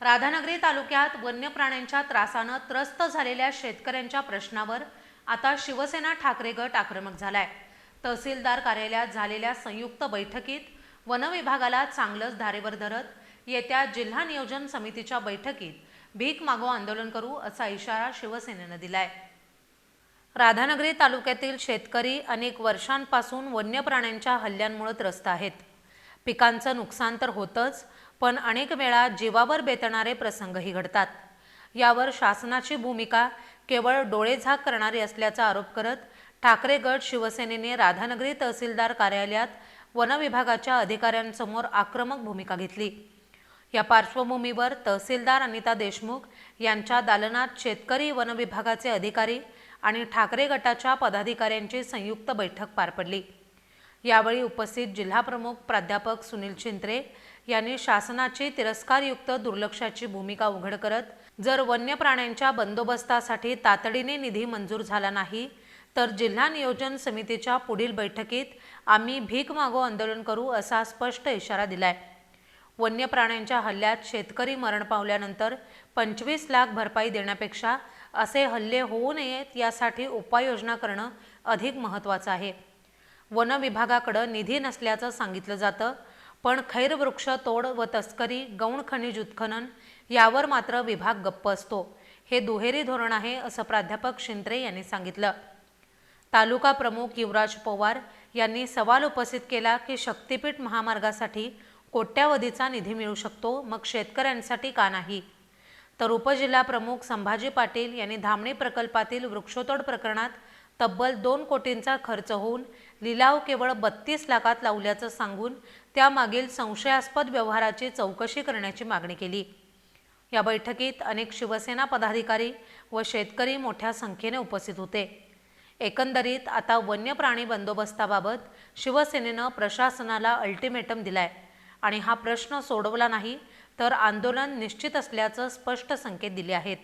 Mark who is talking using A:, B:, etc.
A: राधानगरी तालुक्यात वन्य प्राण्यांच्या त्रासानं त्रस्त झालेल्या शेतकऱ्यांच्या प्रश्नावर आता शिवसेना ठाकरे गट आक्रमक झालाय. तहसीलदार कार्यालयात झालेल्या संयुक्त बैठकीत वन विभागाला चांगलंच धारेवर धरत येत्या जिल्हा नियोजन समितीच्या बैठकीत भीक मागो आंदोलन करू असा इशारा शिवसेनेनं दिलाय. राधानगरी तालुक्यातील शेतकरी अनेक वर्षांपासून वन्य प्राण्यांच्या हल्ल्यांमुळे त्रस्त आहेत. पिकांचं नुकसान तर होतंच पण अनेक वेळा जीवावर बेतणारे प्रसंगही घडतात. यावर शासनाची भूमिका केवळ डोळेझाक करणारी असल्याचा आरोप करत ठाकरे गट शिवसेनेने राधानगरी तहसीलदार कार्यालयात वनविभागाच्या अधिकाऱ्यांसमोर आक्रमक भूमिका घेतली. या पार्श्वभूमीवर तहसीलदार अनिता देशमुख यांच्या दालनात शेतकरी वनविभागाचे अधिकारी आणि ठाकरे गटाच्या पदाधिकाऱ्यांची संयुक्त बैठक पार पडली. यावेळी उपस्थित जिल्हाप्रमुख प्राध्यापक सुनील चिंत्रे यांनी शासनाची तिरस्कारयुक्त दुर्लक्षाची भूमिका उघड करत जर वन्य प्राण्यांच्या बंदोबस्तासाठी तातडीने निधी मंजूर झाला नाही तर जिल्हा नियोजन समितीच्या पुढील बैठकीत आम्ही भीक मागो आंदोलन करू असा स्पष्ट इशारा दिलाय. वन्य प्राण्यांच्या हल्ल्यात शेतकरी मरण पावल्यानंतर पंचवीस लाख भरपाई देण्यापेक्षा असे हल्ले होऊ नयेत यासाठी उपाययोजना करणं अधिक महत्त्वाचं आहे. वन विभागाकडं निधी नसल्याचं सांगितलं जातं पण खैरवृक्ष तोड व तस्करी गौण खनिज उत्खनन यावर मात्र विभाग गप्प असतो. हे दुहेरी धोरण आहे असं प्राध्यापक शिंत्रे यांनी सांगितलं. तालुका प्रमुख युवराज पवार यांनी सवाल उपस्थित केला की शक्तीपीठ महामार्गासाठी कोट्यावधीचा निधी मिळू शकतो मग शेतकऱ्यांसाठी का नाही? तर उपजिल्हा प्रमुख संभाजी पाटील यांनी धामणी प्रकल्पातील वृक्षतोड प्रकरणात तब्बल दोन कोटींचा खर्च होऊन लिलाव केवळ बत्तीस लाखात लावल्याचं सांगून त्यामागील संशयास्पद व्यवहाराची चौकशी करण्याची मागणी केली. या बैठकीत अनेक शिवसेना पदाधिकारी व शेतकरी मोठ्या संख्येने उपस्थित होते. एकंदरीत आता वन्य प्राणी बंदोबस्ताबाबत शिवसेनेनं प्रशासनाला अल्टिमेटम दिलाय आणि हा प्रश्न सोडवला नाही तर आंदोलन निश्चित असल्याचं स्पष्ट संकेत दिले आहेत.